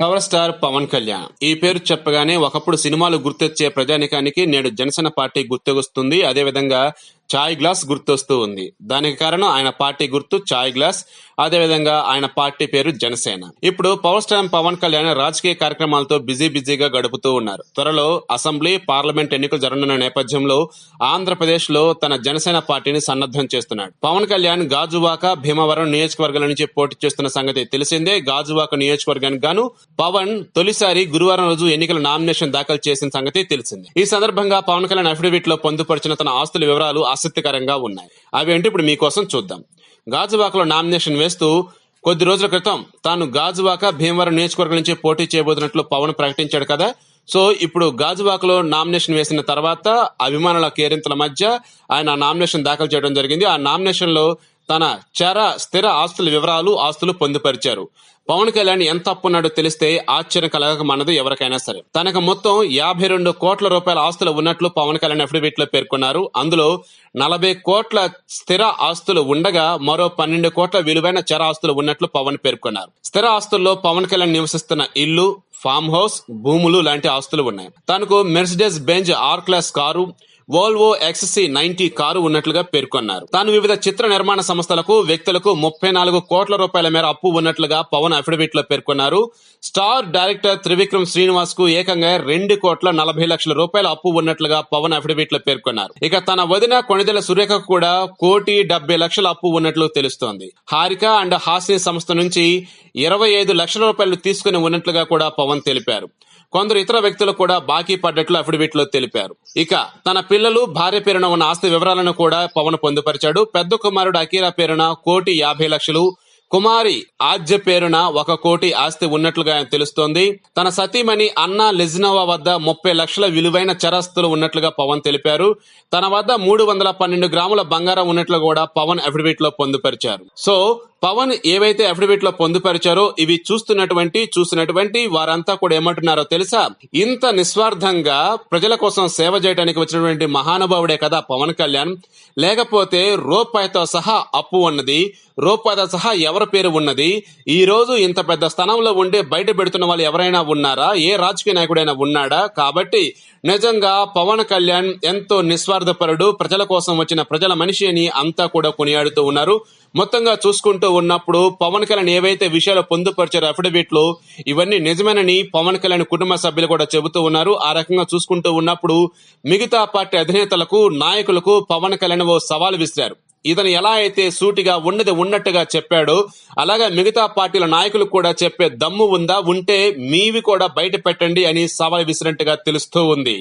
Power star Pawan Kalyan. ఈ పేరు చెప్పగానే ఒకప్పుడు సినిమాలు గుర్తొచ్చే ప్రజానికానికి నేడు జనసేన పార్టీ గుర్తొస్తుంది. అదేవిధంగా చాయ్ గ్లాస్ గుర్తొస్తూ ఉంది. దానికి కారణం ఆయన పార్టీ గుర్తు చాయ్ గ్లాస్ అదేవిధంగా ఆయన పార్టీ పేరు జనసేన. ఇప్పుడు పవర్ స్టార్ పవన్ కళ్యాణ్ రాజకీయ కార్యక్రమాలతో బిజీ బిజీగా గడుపుతూ ఉన్నారు. త్వరలో అసెంబ్లీ పార్లమెంట్ ఎన్నికలు జరగనున్న నేపథ్యంలో ఆంధ్రప్రదేశ్లో తన జనసేన పార్టీని సన్నద్ధం చేస్తున్నాడు. పవన్ కళ్యాణ్ గాజువాక భీమవరం నియోజకవర్గాల నుంచి పోటీ చేస్తున్న సంగతి తెలిసిందే. గాజువాక నియోజకవర్గానికి గాను పవన్ తొలిసారి గురువారం రోజు ఎన్నికల నామినేషన్ దాఖలు చేసిన సంగతి తెలిసింది. ఈ సందర్భంగా పవన్ కళ్యాణ్ అఫిడవిట్లో పొందుపరిచిన తన ఆస్తుల వివరాలు ఆసక్తికరంగా ఉన్నాయి. అవేంటి ఇప్పుడు మీకోసం చూద్దాం. గాజువాకలో నామినేషన్ వేస్తూ కొద్ది రోజుల క్రితం తాను గాజువాక భీమవరం నియోజకవర్గం నుంచి పోటీ చేయబోతున్నట్లు పవన్ ప్రకటించాడు కదా. సో ఇప్పుడు గాజువాకలో నామినేషన్ వేసిన తర్వాత అభిమానుల కేరింతల మధ్య ఆయన నామినేషన్ దాఖలు చేయడం జరిగింది. ఆ నామినేషన్లో తన చర స్థిర ఆస్తుల వివరాలు ఆస్తులు పొందుపరిచారు. పవన్ కళ్యాణ్ ఎంత అప్పున్నాడో తెలిస్తే ఆశ్చర్యం కలగక మనదు ఎవరికైనా సరే. తనకు మొత్తం యాభై రెండు కోట్ల రూపాయల ఆస్తులు ఉన్నట్లు పవన్ కళ్యాణ్ అఫిడవిట్లో పేర్కొన్నారు. అందులో నలభై కోట్ల స్థిర ఆస్తులు ఉండగా మరో పన్నెండు కోట్ల విలువైన చర ఆస్తులు ఉన్నట్లు పవన్ పేర్కొన్నారు. స్థిర ఆస్తుల్లో పవన్ కళ్యాణ్ నివసిస్తున్న ఇల్లు ఫామ్ హౌస్ భూములు లాంటి ఆస్తులు ఉన్నాయి. తనకు Mercedes Benz R class car Volvo XC ninety car ఉన్నట్లుగా పేర్కొన్నారు. తాను వివిధ చిత్ర నిర్మాణ సంస్థలకు వ్యక్తులకు ముప్పై నాలుగు కోట్ల రూపాయల మేర అప్పు ఉన్నట్లుగా పవన్ అఫిడవిట్లో పేర్కొన్నారు. స్టార్ డైరెక్టర్ త్రివిక్రమ్ శ్రీనివాస్కు ఏకంగా రెండు కోట్ల నలభై లక్షల రూపాయల అప్పు ఉన్నట్లుగా పవన్ అఫిడవిట్లో పేర్కొన్నారు. ఇక తన వదిన కొణిదెల సురేఖకు కూడా కోటి డెబ్బై లక్షల అప్పు ఉన్నట్లు తెలుస్తోంది. హారిక అండ్ హాసిని సంస్థ నుంచి ఇరవై ఐదు లక్షల రూపాయలు తీసుకుని ఉన్నట్లుగా కూడా పవన్ తెలిపారు. కొందరు ఇతర వ్యక్తులు కూడా బాకీ పడ్డట్లు అఫిడవిట్లో తెలిపారు. ఇక తన పిల్లలు భార్య పేరున ఉన్న ఆస్తి వివరాలను కూడా పవన్ పొందుపరిచాడు. పెద్ద కుమారుడు అకీరా పేరున కోటి యాభై లక్షలు కుమారి ఆద్య పేరున ఒక కోటి ఆస్తి ఉన్నట్లుగా ఆయన తెలుస్తోంది. తన సతీమణి అన్నా లెజ్నోవా వద్ద ముప్పై లక్షల విలువైన చరాస్తులు ఉన్నట్లుగా పవన్ తెలిపారు. తన వద్ద మూడు వందల పన్నెండు గ్రాముల బంగారం ఉన్నట్లు కూడా పవన్ అఫిడవిట్లో పొందుపరిచారు. సో పవన్ ఏవైతే అఫిడవిట్లో పొందుపరిచారో ఇవి చూస్తున్నటువంటి చూసినటువంటి వారంతా కూడా ఏమంటున్నారో తెలుసా? ఇంత నిస్వార్థంగా ప్రజల కోసం సేవ చేయడానికి వచ్చినటువంటి మహానుభావుడే కదా పవన్ కళ్యాణ్. లేకపోతే రూపాయితో సహా అప్పు ఉన్నది రూపాయితో సహా ఎవరి పేరు ఉన్నది? ఈ రోజు ఇంత పెద్ద స్థానంలో ఉండి బయట పెడుతున్న వాళ్ళు ఎవరైనా ఉన్నారా? ఏ రాజకీయ నాయకుడైనా ఉన్నాడా? కాబట్టి నిజంగా పవన్ కళ్యాణ్ ఎంతో నిస్వార్థపరుడు. ప్రజల కోసం వచ్చిన ప్రజల మనిషి అని అంతా కూడా కొనియాడుతూ ఉన్నారు. మొత్తంగా చూసుకుంటూ ఉన్నప్పుడు పవన్ కళ్యాణ్ ఏవైతే విషయాలు పొందుపరిచారో అఫిడవిట్లో ఇవన్నీ నిజమేనని పవన్ కళ్యాణ్ కుటుంబ సభ్యులు కూడా చెబుతూ ఉన్నారు. ఆ రకంగా చూసుకుంటూ ఉన్నప్పుడు మిగతా పార్టీ అధినేతలకు నాయకులకు పవన్ కళ్యాణ్ ఓ సవాల్ విసిరారు. ఇతను ఎలా అయితే సూటిగా ఉన్నది ఉన్నట్టుగా చెప్పాడో అలాగే మిగతా పార్టీల నాయకులు కూడా చెప్పే దమ్ము ఉందా ఉంటే మీవి కూడా బయట పెట్టండి అని సవాల్ విసిరినట్టుగా తెలుస్తూ ఉంది.